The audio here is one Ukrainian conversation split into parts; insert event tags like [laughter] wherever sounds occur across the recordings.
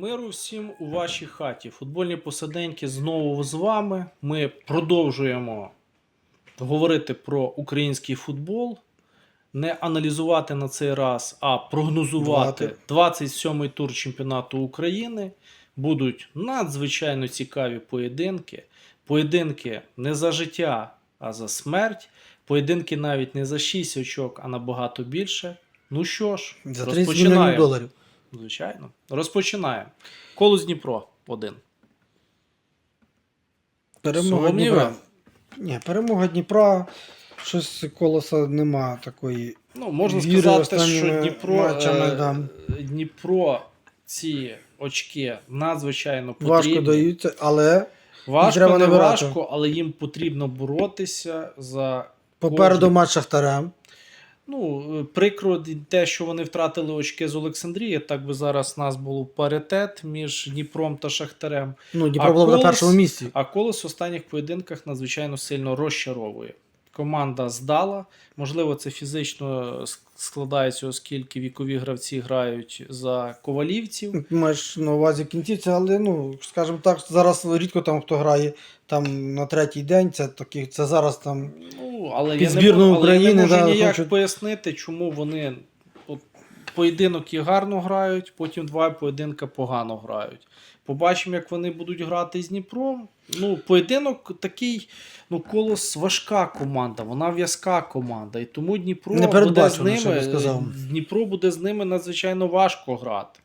Миру всім у вашій хаті. Футбольні посиденьки знову з вами. Ми продовжуємо говорити про український футбол. Не аналізувати на цей раз, а прогнозувати 27-й тур чемпіонату України. Будуть надзвичайно цікаві поєдинки. Поєдинки не за життя, а за смерть. Поєдинки навіть не за 6 очок, а набагато більше. Ну що ж, За 30 мільйонів доларів. Звичайно. Розпочинаємо. Колос Дніпро 1. Перемога Сумніви? Дніпра. Ні, перемога Дніпра. Щось колоса нема такої. Ну, можна Віри сказати, що Дніпро, матчами, е, да. Дніпро ці очки надзвичайно потрібні. Важко даються, але Важко, треба не набирати. важко, але їм потрібно боротися за. попереду Кожен. матч Шахтарем. Ну, е, прикро те, що вони втратили очки з Олександрії. Так би зараз у нас був паритет між Дніпром та Шахтарем. Ну, Дніпро було б на першому місці. А колос в останніх поєдинках надзвичайно сильно розчаровує. Команда здала. Можливо, це фізично складається, оскільки вікові гравці грають за ковалівців. Маєш на увазі кінцівця, але ну, скажімо так, зараз рідко там хто грає там на третій день. Це такі, це зараз там. Ну, але Під я не, але я не України, можу да, ніяк хочу... пояснити, чому вони поєдинок і гарно грають, потім два поєдинка погано грають. Побачимо, як вони будуть грати з Дніпром. Ну, поєдинок такий, ну, колос важка команда, вона в'язка команда. І тому Дніпро буде з ними. сказав. Дніпро буде з ними надзвичайно важко грати.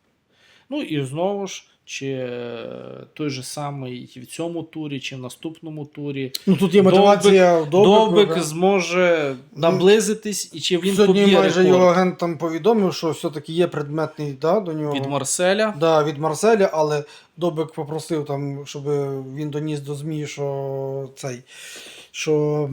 Ну і знову ж, чи е, той же самий в цьому турі, чи в наступному турі. Ну тут є Довбик- мотивація Довбик, Довбика. зможе наблизитись, і чи він Сьогодні поб'є майже рекорд його агент там повідомив, що все-таки є предметний да, до нього. від Марселя. Да, від Марселя, але Добик попросив, там, щоб він доніс до ЗМІ, що цей, що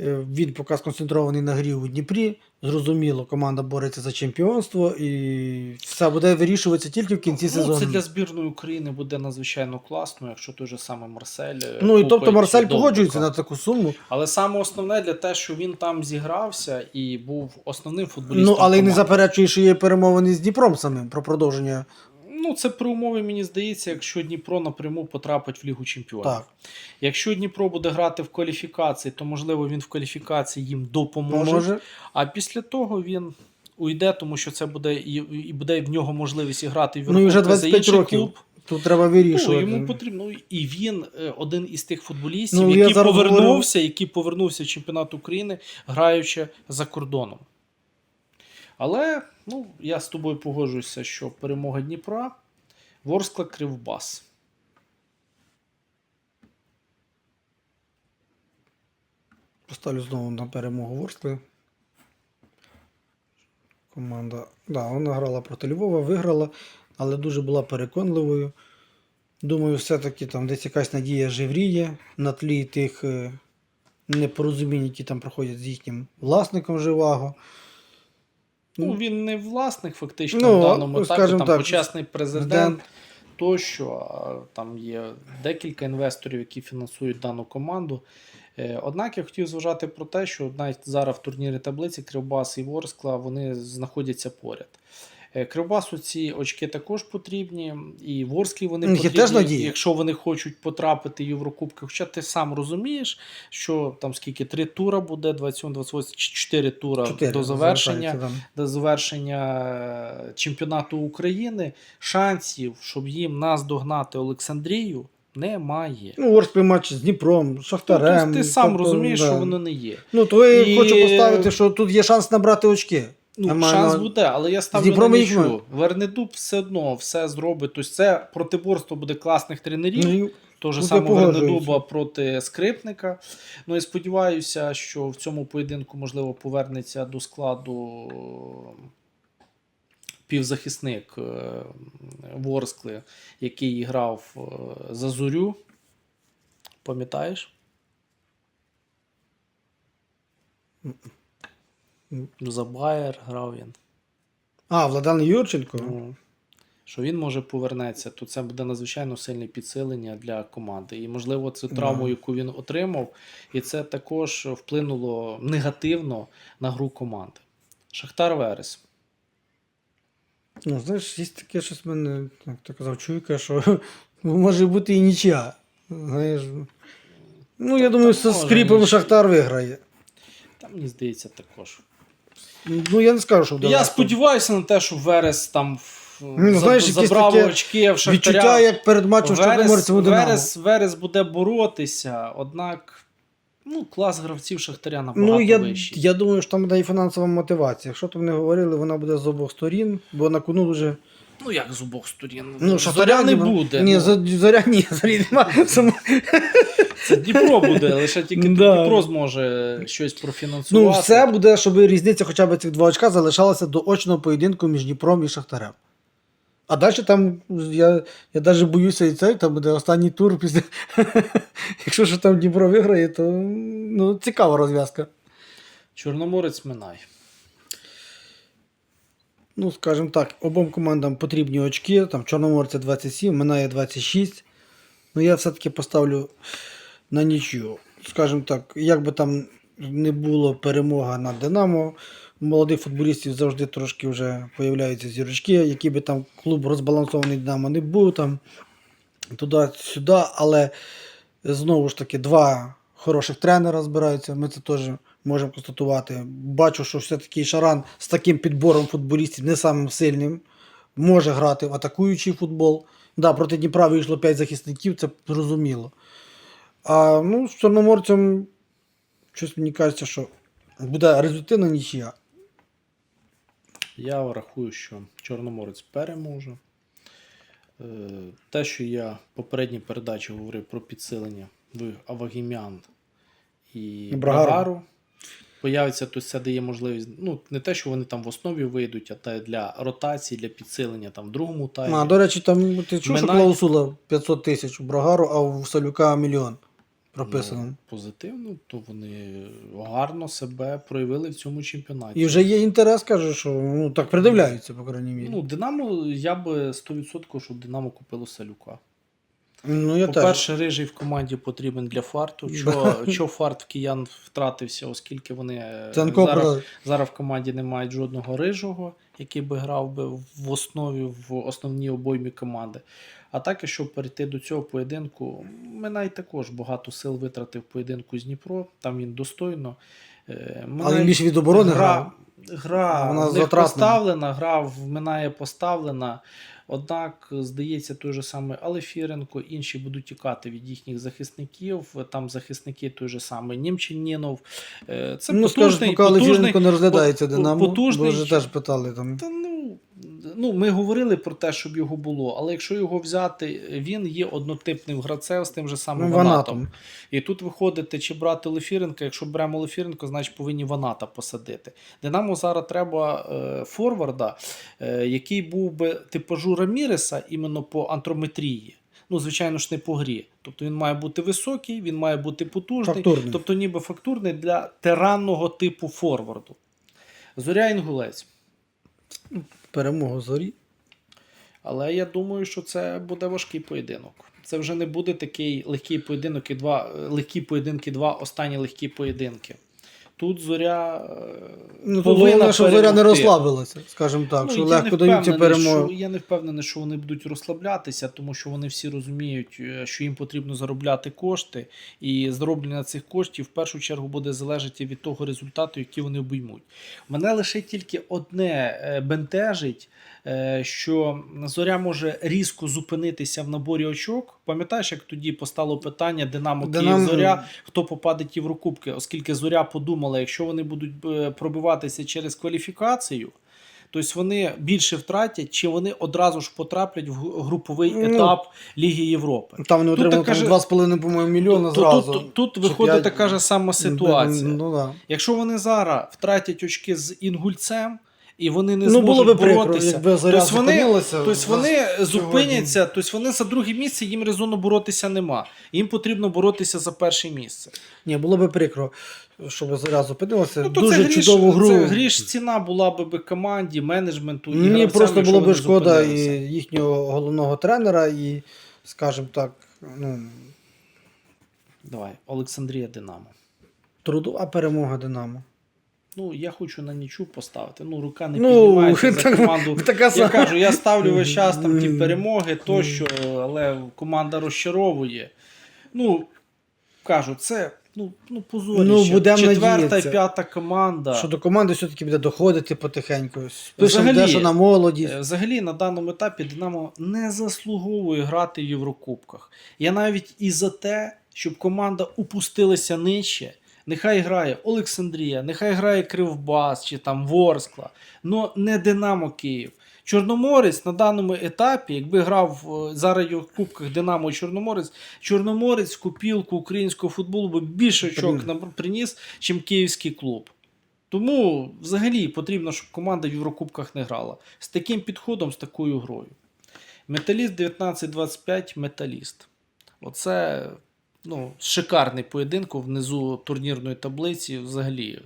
е, він поки сконцентрований на грі у Дніпрі. Зрозуміло, команда бореться за чемпіонство і все буде вирішуватися тільки в кінці Ну, сезону. це для збірної України буде надзвичайно класно, якщо той же саме Марсель. е, Ну і тобто Марсель Довбика. погоджується на таку суму. Але саме основне для те, що він там зігрався і був основним футболістом. Ну, але й не команди. заперечує, що є перемовини з Дніпром самим про продовження. Ну, це при умові, мені здається, якщо Дніпро напряму потрапить в Лігу Чемпіонів. Так. Якщо Дніпро буде грати в кваліфікації, то можливо він в кваліфікації їм допоможе. Може. А після того він уйде, тому що це буде і, і буде в нього можливість грати в Ну і вже Єврокубки за 25 інший років. клуб. Тут треба Ну, вирішувати. йому потрібно. Ну, І він е, один із тих футболістів, Ну, який повернувся, який повернувся в чемпіонат України, граючи за кордоном. Але ну, я з тобою погоджуюся, що перемога Дніпра, Ворскла Кривбас. Поставлю знову на перемогу Ворскли. Команда. Да, вона грала проти Львова, виграла, але дуже була переконливою. Думаю, все-таки там десь якась надія живріє на тлі тих е, непорозумінь, які там проходять з їхнім власником Живаго. Ну, він не власник, фактично, Ну, в даному етапі, там так, почесний президент, тощо. Там є декілька інвесторів, які фінансують дану команду. Е, Однак я хотів зважати про те, що навіть зараз в турнірі таблиці Кривбас і Ворскла вони знаходяться поряд. Е, Кривбасу ці очки також потрібні, і Ворсклі вони є потрібні, теж якщо вони хочуть потрапити в Єврокубки. Хоча ти сам розумієш, що там скільки три тура буде, 27, 28, 4 тура Чотири до завершення до завершення е, чемпіонату України шансів, щоб їм нас догнати Олександрію, немає. Ну, Ворскли матч з Дніпром, Ну, Шахтарем. тобто ти сам тобто, розумієш, да. що воно не є. Ну, то я І- хочу поставити, що тут є шанс набрати очки. Ну, маю шанс буде, але я ставлю Дніпром на нічу. Вернедуб все одно все зробить. Тобто це протиборство буде класних тренерів. Ну, і- Того ж самого. Вернедуба проти скрипника. Ну і сподіваюся, що в цьому поєдинку, можливо, повернеться до складу півзахисник е, Ворскли, який грав е, за зорю. Пам'ятаєш? За Байер грав він. А, Владан Юрченко. Ну, що він може повернеться, то це буде надзвичайно сильне підсилення для команди. І, можливо, цю травму, яку він отримав, і це також вплинуло негативно на гру команди. Шахтар Верес. Ну, знаєш, є таке щось в мене, як ти казав, чуйка, що [laughs] може бути і нічия. Знаєш. Ну, я думаю, з скріпом. Шахтар виграє. Там, мені здається, також. Ну, я не скажу, що Я сподіваюся на те, що Верес там в- Ну, знаєш, забрав таке очки в Шахтаря. Відчуття, як перед матчем Верес. Верес, Верес буде боротися, однак ну, клас гравців Шахтаря набагато Ну, я, вищий. я думаю, що там буде і фінансова мотивація. Якщо там не говорили, вона буде з обох сторін, бо на кону дуже. Ну, як з обох сторін. Ну, Зоря не буде. Ні, ну. зоря ні, зорі нема. Само- Це Дніпро буде, лише тільки [laughs] Да. Дніпро зможе щось профінансувати. Ну, все буде, щоб різниця хоча б цих два очка залишалася до очного поєдинку між Дніпром і Шахтарем. А далі там, я, я навіть боюся і цей, там буде останній тур після. [laughs] Якщо ж там Дніпро виграє, то ну, цікава розв'язка. Чорноморець Минай. Ну, скажімо так, обом командам потрібні очки. Там Чорноморця 27, Минає 26. Ну, я все-таки поставлю на нічю. Скажімо так, як би там не було перемога над Динамо, молодих футболістів завжди трошки вже появляються зірочки, який би там клуб розбалансований Динамо не був там туди-сюди, але знову ж таки два хороших тренера збираються. Ми це теж можемо констатувати. Бачу, що все-таки Шаран з таким підбором футболістів не самим сильним може грати в атакуючий футбол. Да, проти Дніпра вийшло 5 захисників, це зрозуміло. А ну, з Чорноморцем, щось мені кажеться, що буде результативна нічия. Я рахую, що Чорноморець переможе. Е, Те, що я в попередній передачі говорив про підсилення в Авагімян і Брагару. Появиться, то це дає можливість. Ну, не те, що вони там в основі вийдуть, а те для ротації, для підсилення там в другому таймі. А, до речі, там ти чув, що Минає- клаусула 500 тисяч у Брагару, а у Салюка мільйон прописано. Ну, позитивно, то вони гарно себе проявили в цьому чемпіонаті. І вже є інтерес, каже, що ну, так придивляються, по крайній мірі. Ну, Динамо, я би 100% щоб Динамо купило Салюка. Ну, я. По-перше, рижий в команді потрібен для фарту. [laughs] Чого фарт в киян втратився, оскільки вони е, зараз, зараз в команді не мають жодного рижого, який би грав би в основі в основній обоймі команди. А так, якщо перейти до цього поєдинку, Минай також багато сил витратив поєдинку з Дніпро. Там він достойно. е, Але Минай- більше від оборони. Гра Вона в них поставлена, гра в Минає поставлена. Однак, здається, той же самий Алефіренко, інші будуть тікати від їхніх захисників. Там захисники той же самий Німчинінов. Е, Це ну, потужний, поки потужний, Лефіренко не розглядається по- Динамо, потужний- бо вже теж питали там. та ну, ну, ми говорили про те, щоб його було, але якщо його взяти, він є однотипним гравцем з тим же самим Ну, Ванатом. Ванатом. І тут виходити, чи брати Лефіренка. Якщо беремо Лефіренко, значить повинні Ваната посадити. Динамо зараз треба е, форварда, е, який був би типажу Раміреса іменно по антрометрії. Ну, звичайно ж, не по грі. Тобто він має бути високий, він має бути потужний, Фактурний. тобто ніби фактурний для тиранного типу форварду. Зоря Інгулець. Перемогу зорі. Але я думаю, що це буде важкий поєдинок. Це вже не буде такий легкий поєдинок і два легкі поєдинки, два останні легкі поєдинки. Тут зоря е, Ну, повинна що зоря не розслабилася, скажімо так, Ну, що легко даються перемоги. Я не впевнений, що вони будуть розслаблятися, тому що вони всі розуміють, е, що їм потрібно заробляти кошти, і зароблення цих коштів в першу чергу буде залежати від того результату, який вони обіймуть. Мене лише тільки одне е, бентежить, що зоря може різко зупинитися в наборі очок. Пам'ятаєш, як тоді постало питання Динамо Київ Динамо- Зоря, хто попаде в Єврокубки, оскільки зоря подумала, якщо вони будуть е, пробиватися через кваліфікацію. Тобто вони більше втратять, чи вони одразу ж потраплять в гру- груповий Ну, етап Ліги Європи. Там вони отримали така там, ж- 2,5 по-моєму, мільйона Тут, зразу. тут, тут тут виходить 5, така ж сама ситуація. Ну, да. Якщо вони зараз втратять очки з інгульцем, і вони не Ну, зможуть було би прикро, якби тобто вони, тобто вони зупиняться, тобто вони за друге місце, їм резону боротися нема. Їм потрібно боротися за перше місце. Ні, було би прикро, щоб зоря зупинилася. Ну, Дуже це гріш, чудову гру. Це гріш ціна була би би команді, менеджменту і Мені просто було би шкода і їхнього головного тренера, і, скажімо так, ну, Давай, Олександрія Динамо. трудова перемога Динамо. Ну, я хочу на нічу поставити. Ну, рука не Ну, піднімається за [laughs] команду. [laughs] така Я кажу, я ставлю весь час там ті перемоги тощо, але команда розчаровує. Ну, кажу, це ну, ну позоріще. Ну, Четверта і п'ята команда. Що до команди все-таки буде доходити потихеньку. Взагалі, дещо на молодість. Е, Взагалі на даному етапі Динамо не заслуговує грати в Єврокубках. Я навіть і за те, щоб команда упустилася нижче. Нехай грає Олександрія, нехай грає Кривбас чи там Ворскла, але не Динамо Київ. Чорноморець на даному етапі, якби грав е, зараз в Кубках Динамо і Чорноморець, Чорноморець купілку українського футболу би більше очок Приніс. чим київський клуб. Тому взагалі потрібно, щоб команда в Єврокубках не грала. З таким підходом, з такою грою. Металіст 19-25, металіст. Оце ну, шикарний поєдинку внизу турнірної таблиці. Взагалі.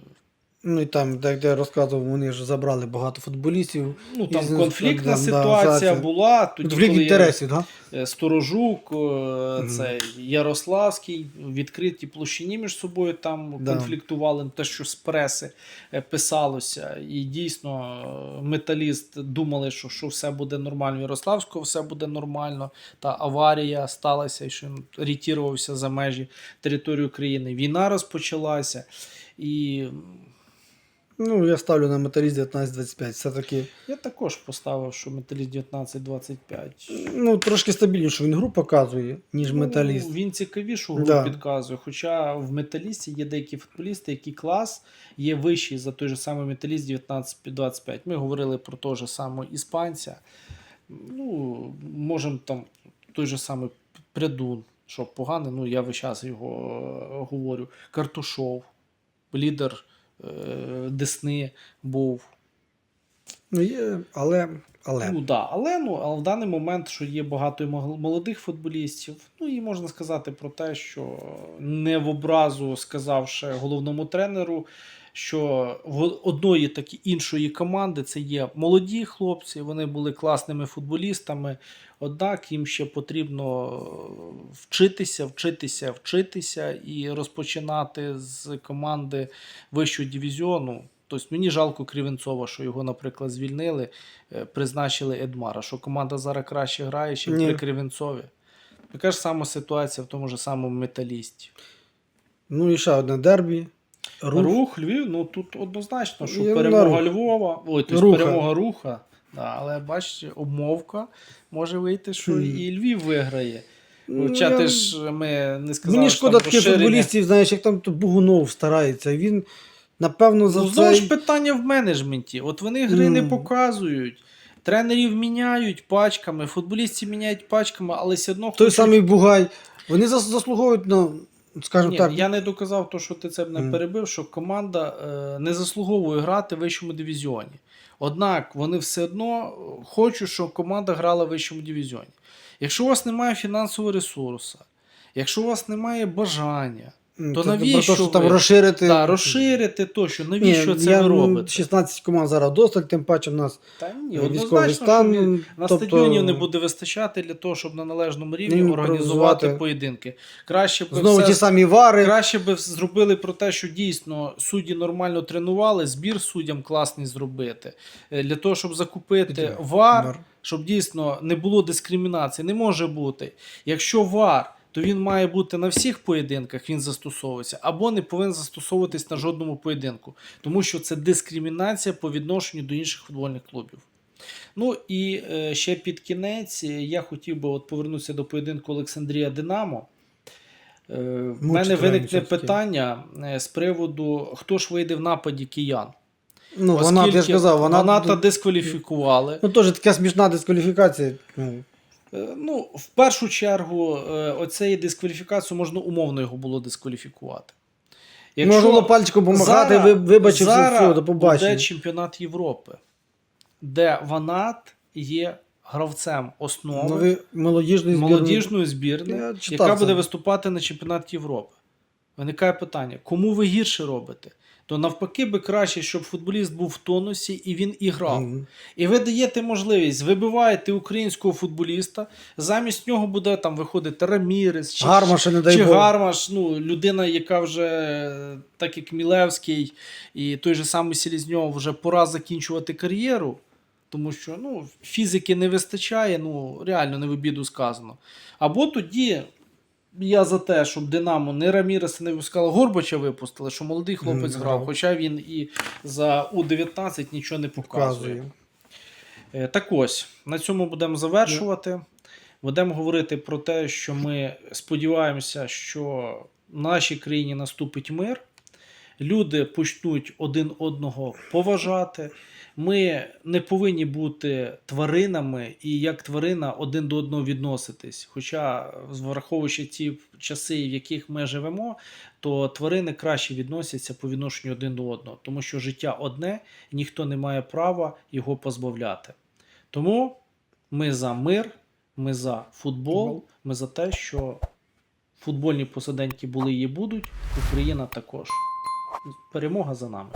Ну і там, де, де розказував, вони ж забрали багато футболістів. Ну, там Із- конфліктна да, да, ситуація да, була. Тоді, Конфлікт інтересів, так? е, Сторожук, е, це Ярославський, в відкритій площині між собою там Да. конфліктували, те, що з преси е, писалося. І дійсно металіст думали, що, що все буде нормально. в Ярославського все буде нормально. Та аварія сталася, і що він ретірувався за межі території України. Війна розпочалася. І Ну, я ставлю на металіст 19-25. Все-таки я також поставив, що металіст 19-25. ну, трошки стабільнішу він гру показує, ніж металіст. Ну, він цікавішу гру Да. підказує. Хоча в металісті є деякі футболісти, які клас є вищий за той же самий металіст 19-25. Ми говорили про того же самого іспанця. Ну, можемо там той же самий Прядун, що поганий, ну я весь час його е, говорю. Картушов, лідер Десни був. Ну, є, але. але. Ну, да. але, ну, але в даний момент, що є багато молодих футболістів, ну і можна сказати про те, що не в образу сказавши головному тренеру, що в одної так і іншої команди це є молоді хлопці, вони були класними футболістами, однак їм ще потрібно е, вчитися, вчитися, вчитися і розпочинати з команди вищого дивізіону. Тобто мені жалко Кривенцова, що його, наприклад, звільнили, е, призначили Едмара, що команда зараз краще грає, ніж при Кривенцові. Така ж сама ситуація в тому ж самому металісті. Ну і ще одне дербі. Рух, Рух. Львів, ну тут однозначно, що на перемога рух. Львова, ой, тобто Руха. перемога руха. Да, але бачите, обмовка може вийти, що Хм. і Львів виграє. Ну, Хоча я- ти ж ми не сказали, Мені шкода таких розширення. футболістів, знаєш, як там то Бугунов старається. Він, напевно, за Ну, знову ж питання в менеджменті. От вони гри не Ну. показують. Тренерів міняють пачками, футболістів міняють пачками, але все одно той хочуть- самий Бугай. Вони заслуговують на, скажімо Ні, так, я не доказав то, що ти це не перебив, що команда е, не заслуговує грати в вищому дивізіоні. Однак вони все одно хочуть, щоб команда грала в вищому дивізіоні. Якщо у вас немає фінансового ресурсу, якщо у вас немає бажання, м, то навіщо те, що там розширити. та, розширити то, що навіщо Ні, це я, ви робите? 16 команд зараз досталь, тим паче в нас Та ні, військовий стан. що на тобто- стадіоні не буде вистачати для того, щоб на належному рівні Ну, організувати поєдинки. Краще б Знову все ті самі вари. Краще би зробили про те, що дійсно судді нормально тренували, збір суддям класний зробити. Е, Для того, щоб закупити вар, Вар. щоб дійсно не було дискримінації. Не може бути. Якщо вар, то він має бути на всіх поєдинках, він застосовується, або не повинен застосовуватись на жодному поєдинку, тому що це дискримінація по відношенню до інших футбольних клубів. Ну і е, ще під кінець е, я хотів би от повернутися до поєдинку Олександрія Динамо. Е, мене виникне питання е, з приводу, хто ж вийде в нападі киян. Ну, вона, я ж казав, вона, Ваната дискваліфікували. ну, теж така смішна дискваліфікація. Ну, Ну, в першу чергу, е, оцеї дискваліфікацію можна умовно його було дискваліфікувати. Можна було пальчиком вибачився, зараз все, до побачення. буде чемпіонат Європи, де Ванат є гравцем основи новий молодіжний збірний. молодіжної збірної, яка буде виступати на чемпіонаті Європи. Виникає питання: кому ви гірше робите? То навпаки би краще, щоб футболіст був в тонусі і він і грав. Мгм. І ви даєте можливість, вибиваєте українського футболіста, замість нього буде там виходити Рамірес чи, Гармаша, не дай чи Бог. Гармаш, ну, людина, яка вже, так як Мілевський і той же самий Селізньов, вже пора закінчувати кар'єру. Тому що ну, фізики не вистачає, ну реально не в обіду сказано. Або тоді я за те, щоб Динамо не Раміреса не випускало, Горбача випустили, що молодий хлопець грав, хоча він і за У-19 нічого не показує. Показує. Е, Так ось, на цьому будемо завершувати. Будемо говорити про те, що ми сподіваємося, що в нашій країні наступить мир. Люди почнуть один одного поважати. Ми не повинні бути тваринами і як тварина один до одного відноситись. Хоча, враховуючи ті часи, в яких ми живемо, то тварини краще відносяться по відношенню один до одного, тому що життя одне, ніхто не має права його позбавляти. Тому ми за мир, ми за футбол, Футбол. ми за те, що футбольні посиденьки були і будуть, Україна також. Перемога за нами.